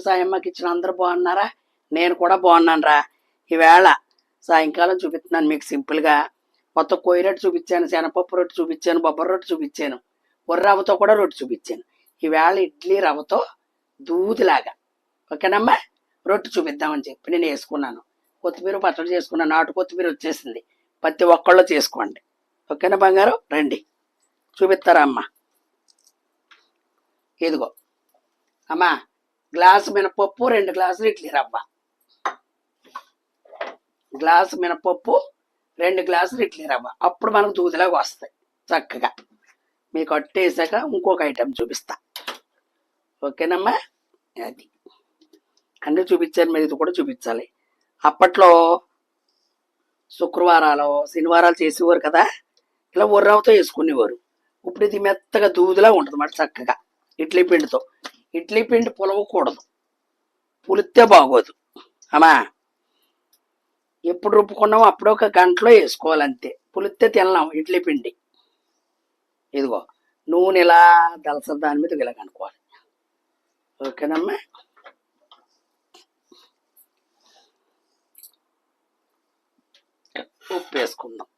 సాయమ్మకి ఇచ్చిన అందరూ బాగున్నారా? నేను కూడా బాగున్నాను రా ఈవేళ సాయంకాలం చూపిస్తున్నాను మీకు సింపుల్గా. మొత్తం కొయ్యి రొట్టె చూపించాను శనపప్పు రొట్టి చూపించాను బొబ్బరి రొట్టి చూపించాను. ఉర్ర రవ్వతో కూడా రొట్టి చూపించాను. ఈవేళ ఇడ్లీ రవ్వతో దూదిలాగా. ఓకేనమ్మా? రొట్టి చూపిద్దామని చెప్పి నేను వేసుకున్నాను. కొత్తిమీర పచ్చడి చేసుకున్నాను. నాటు కొత్తిమీర వచ్చేసింది. ప్రతి ఒక్కళ్ళు చేసుకోండి. ఓకేనా బంగారం? రండి. చూపిస్తారా అమ్మా? ఇదిగో. అమ్మా గ్లాసు మినపప్పు రెండు గ్లాసులు ఇడ్లీ రవ్వ. గ్లాసు మినపప్పు రెండు గ్లాసులు ఇడ్లీ రవ్వ. అప్పుడు మనకు దూదిలాగా వస్తాయి చక్కగా. మీకు అట్టేసాక ఇంకొక ఐటెం చూపిస్తా. ఓకేనమ్మా? అది. అన్నీ చూపించాను మీరు ఇది కూడా చూపించాలి. అప్పట్లో శుక్రవారాలు శనివారాలు చేసేవారు కదా? ఇలా ఉర్రవతో వేసుకునేవారు. ఇప్పుడు ఇది మెత్తగా దూదిలా ఉంటుంది మాట చక్కగా. ఇడ్లీ పిండితో. ఇడ్లీ పిండి పులవకూడదు. పులిస్తే బాగోదు. అమ్మా ఎప్పుడు రుబ్బుకున్నామో అప్పుడు ఒక గంటలో వేసుకోవాలంతే. పులిస్తే తినలాం ఇడ్లీ పిండి. ఇదిగో నూనె ఇలా దలసరి దాని మీద ఇలా కనుక్కోవాలి ఓకేనమ్మా? ఉప్పు వేసుకుందాం.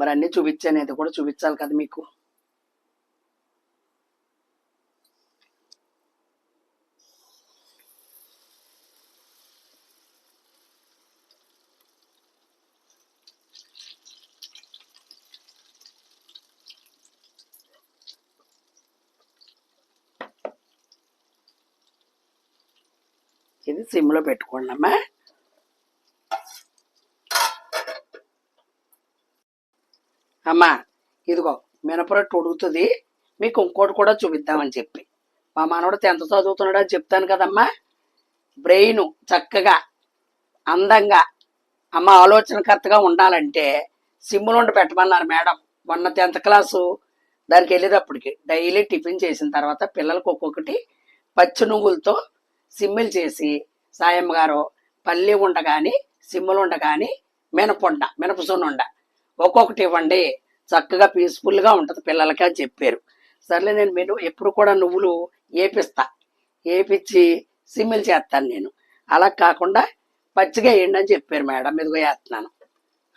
మరి అన్నీ చూపించాను ఇది కూడా చూపించాలి కదా మీకు? ఇది సిమ్లో పెట్టుకోండి అమ్మా అమ్మా ఇదిగో మినపరొట్టు ఉడుకుతుంది. మీకు ఇంకోటి కూడా చూపిద్దామని చెప్పి. మా మనవడు టెన్త్ చదువుతున్నాడు అని చెప్తాను కదమ్మా. బ్రెయిన్ చక్కగా అందంగా అమ్మ ఆలోచనకర్తగా ఉండాలంటే సిమ్ములుండి పెట్టమన్నారు మేడం. మొన్న టెన్త్ క్లాసు దానికి వెళ్ళేటప్పటికి డైలీ టిఫిన్ చేసిన తర్వాత పిల్లలకు ఒక్కొక్కటి పచ్చి నువ్వులతో సిమ్మిలు చేసి సాయమ్మ గారు పల్లి ఉండ కానీ సిమ్ములుండ కానీ మినపుండ మినపసునుండ ఒక్కొక్కటి ఇవ్వండి. చక్కగా పీస్ఫుల్గా ఉంటుంది పిల్లలకి అని చెప్పారు. సర్లే నేను మెను ఎప్పుడు కూడా నువ్వులు ఏపిస్తా. ఏపిచ్చి సిమ్మిలు చేస్తాను నేను. అలా కాకుండా పచ్చిగా వేయండి అని చెప్పారు మేడం. ఇదిగో వేస్తున్నాను.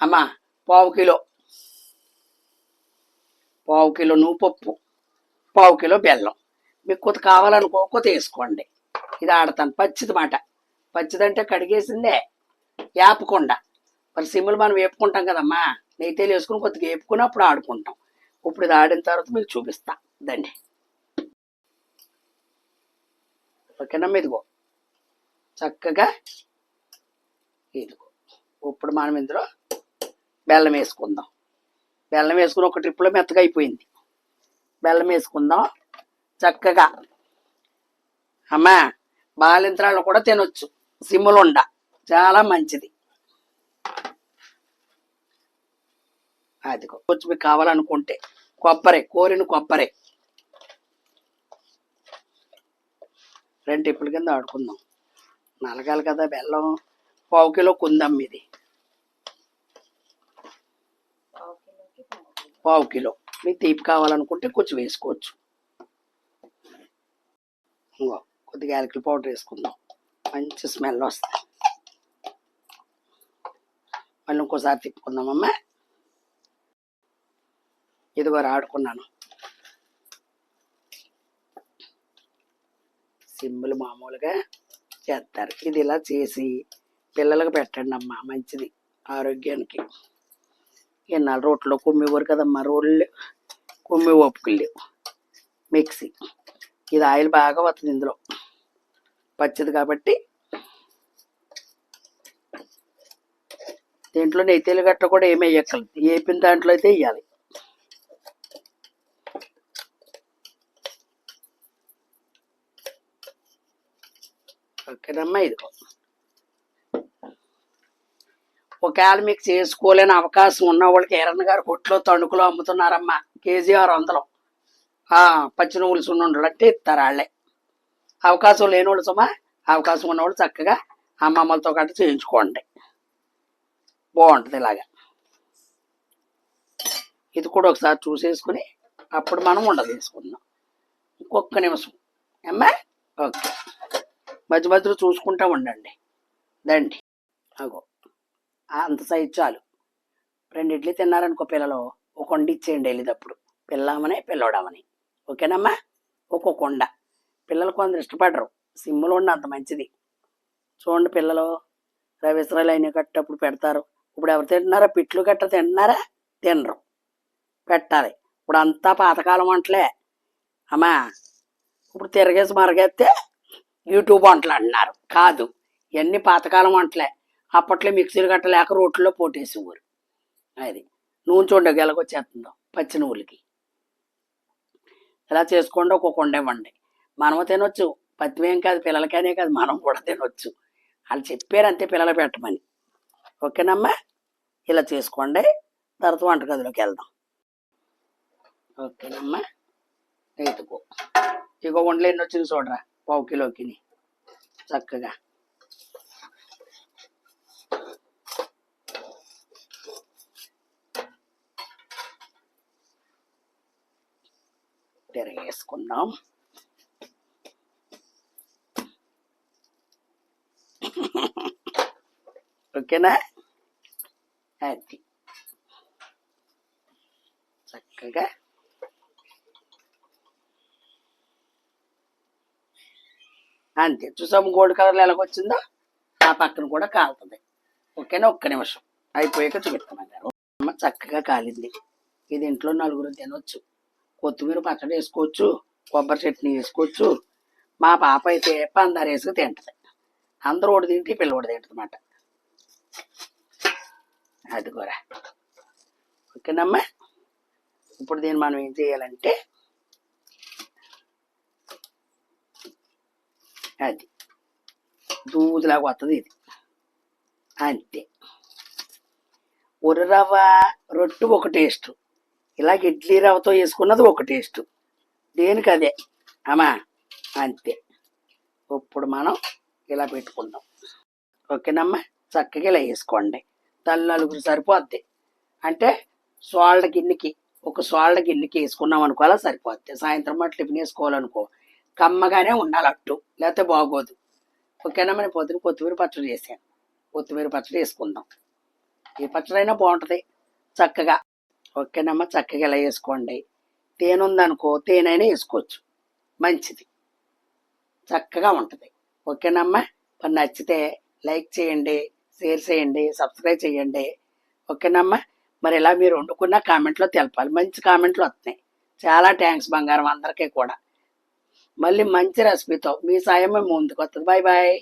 అమ్మా పావు కిలో. పావు కిలో నువ్వుపప్పు పావు కిలో బెల్లం. మీకు కొత్త కావాలనుకో కొత్త వేసుకోండి. ఇది ఆడతాను. పచ్చిది మాట. పచ్చిదంటే కడిగేసిందే. వేపకుండా మరి సిమ్ములు మనం వేపుకుంటాం కదమ్మా. నెయ్యితేలు వేసుకుని కొద్దిగా వేపుకుని అప్పుడు ఆడుకుంటాం. ఇప్పుడు ఇది ఆడిన తర్వాత మీకు చూపిస్తా. దండి ఓకేనమ్మా ఇదిగో. చక్కగా ఇదిగో. ఇప్పుడు మనం ఇందులో బెల్లం వేసుకుందాం. బెల్లం వేసుకుని ఒక ట్రిప్లో మెత్తగా అయిపోయింది. బెల్లం వేసుకుందాం. చక్కగా. అమ్మా బాలింత్రాలు కూడా తినొచ్చు. సిమ్ములుండ. చాలా మంచిది. అది కొంచెం మీకు కావాలనుకుంటే కొబ్బరి కోరిన కొబ్బరి. రెండు టిప్పుల కింద ఆడుకుందాం. నలగాలి కదా బెల్లం. పావు కిలో కుందమ్మ ఇది. పావు కిలో. మీకు తీపి కావాలనుకుంటే కొంచెం వేసుకోవచ్చు. ఇంకో కొద్దిగా యాలకుల పౌడర్ వేసుకుందాం. మంచి స్మెల్ వస్తుంది మళ్ళీ ఇంకోసారి తిప్పుకుందామమ్మా ఇదిగో ఆడుకున్నాను సింబుల్ మామూలుగా చేస్తారు. ఇది ఇలా చేసి పిల్లలకు పెట్టండి అమ్మా మంచిది ఆరోగ్యానికి. ఎన్నాళ్ళు రోట్లో కుమ్మేవారు కదమ్మా రోళ్ళు కొమ్మి ఒప్పుకులు లేవు. మిక్సీ. ఇది ఆయిల్ బాగా వస్తుంది ఇందులో. పచ్చది కాబట్టి దీంట్లో నెయ్యిలు గట్ట కూడా ఏమి వేయక్కర్లేదు. వేపిన దాంట్లో అయితే వేయాలి. ఓకేనమ్మా ఇదిగో. ఒకవేళ మీకు చేసుకోలేని అవకాశం ఉన్న వాళ్ళకి ఎర్రన్న గారు కొట్లో తణుకులో అమ్ముతున్నారమ్మా. కేజీ ఆరు వందలు. ఆ, పచ్చి నువ్వులు సున్నుండలు అంటే ఇస్తారు వాళ్ళే అవకాశం లేని వాళ్ళు సుమా అవకాశం ఉన్నవాళ్ళు చక్కగా అమ్మమ్మలతో గట్ట చేయించుకోండి. బాగుంటుంది ఇలాగా. ఇది కూడా ఒకసారి చూసేసుకుని అప్పుడు మనం ఉండదు తీసుకుందాం ఇంకొక నిమిషం. అమ్మా ఓకే. మధ్య మధ్యలో చూసుకుంటా ఉండండి. దండి అగో. అంత సైజ్ చాలు. రెండు ఇడ్లీ తిన్నారనుకో పిల్లలు ఒక కొండ ఇచ్చేయండి వెళ్ళేటప్పుడు. పిల్లామని పిల్లవడమని ఓకేనమ్మా? ఒక్కొక్క కొండ పిల్లలు కొందరు ఇష్టపడరు. సిమ్ములు ఉండి అంత మంచిది. చూడండి పిల్లలు రవిసరాలు అయిన కట్టప్పుడు పెడతారు. ఇప్పుడు ఎవరు తింటున్నారా? పిట్లు గట్ట తింటున్నారా? తినరు. పెట్టాలి. ఇప్పుడు అంతా పాతకాలం వంటలే. అమ్మా ఇప్పుడు తిరగేసి మరగేస్తే యూట్యూబ్ వంటలు అంటున్నారు. కాదు ఇవన్నీ పాతకాలం వంటలే. అప్పట్లో మిక్సీలు కట్టలేక రోట్లో రోట్లో పోటేసేవారు. అది నూనె చూడండి గెలకొచ్చేస్తుందో పచ్చి నువ్వులకి ఇలా చేసుకోండి ఒక్కొక్క కొండ ఇవ్వండి మనము తినొచ్చు. పత్తిమేం కాదు పిల్లలకనే కాదు మనం కూడా తినొచ్చు. వాళ్ళు చెప్పారు అంతే పిల్లలు పెట్టమని. ఓకేనమ్మా? ఇలా చేసుకోండి. తర్వాత వంటగదిలోకి వెళ్దాం. ఓకేనమ్మా? రైతుకో ఇగో వండలు ఎన్ని వచ్చింది చూడరా? పావు కిలోకి చక్కగా. తిరగేసుకుందాం ఓకేనా? అది చక్కగా. అంతే చూసాము గోల్డ్ కలర్లో ఎలాగొచ్చిందో? ఆ పక్కన కూడా కాలుతుంది. ఓకేనా? ఒక్క నిమిషం. అయిపోయాక చూపిస్తాను గారు అమ్మ చక్కగా కాలింది. ఇది ఇంట్లో నలుగురు తినొచ్చు. కొత్తిమీర పచ్చడి వేసుకోవచ్చు. కొబ్బరి చట్నీ వేసుకోవచ్చు. మా పాప అయితే పందారు వేసుకు తింటది. అందరూ ఒకటి తింటే పిల్లవాడు తింటది తింటుంది అన్నమాట అది కూడా. ఓకేనమ్మా? ఇప్పుడు దీన్ని మనం ఏం చేయాలంటే అది దూదులాగా వస్తుంది ఇది. అంతే. ఉర్ర రవ్వ రొట్టు ఒక టేస్ట్. ఇలాగ ఇడ్లీ రవ్వతో వేసుకున్నది ఒక టేస్ట్. దేనికి అదే? అమ్మా అంతే. ఇప్పుడు మనం ఇలా పెట్టుకుందాం. ఓకేనమ్మా? చక్కగా ఇలా వేసుకోండి. తల్లి నలుగురు సరిపోద్ది. అంటే సోళ్ళ గిన్నెకి ఒక సోళ్ళ గిన్నెకి వేసుకున్నాం అనుకో సరిపోద్ది. సాయంత్రం అట్లా టిఫిన్ వేసుకోవాలనుకో కమ్మగానే ఉండాలి అట్టు లేకపోతే బాగోదు. ఓకేనమ్మా నేను పొద్దున కొత్తిమీర పచ్చడి చేశాను. కొత్తిమీర పచ్చడి వేసుకుందాం. ఏ పచ్చడి అయినా బాగుంటుంది. చక్కగా. ఓకేనమ్మా చక్కగా ఇలా వేసుకోండి. తేనె ఉందనుకో తేనె వేసుకోవచ్చు. మంచిది. చక్కగా ఉంటుంది. ఓకేనమ్మా నచ్చితే లైక్ చేయండి. షేర్ చేయండి సబ్స్క్రైబ్ చేయండి. ఓకేనమ్మా? మరి ఇలా మీరు వండుకున్న కామెంట్లో తెలపాలి. మంచి కామెంట్లు వస్తున్నాయి చాలా థ్యాంక్స్ బంగారం అందరికీ కూడా. మళ్ళీ మంచి రెసిపీతో మీ సాయం ముందుకు వస్తుంది బాయ్ బాయ్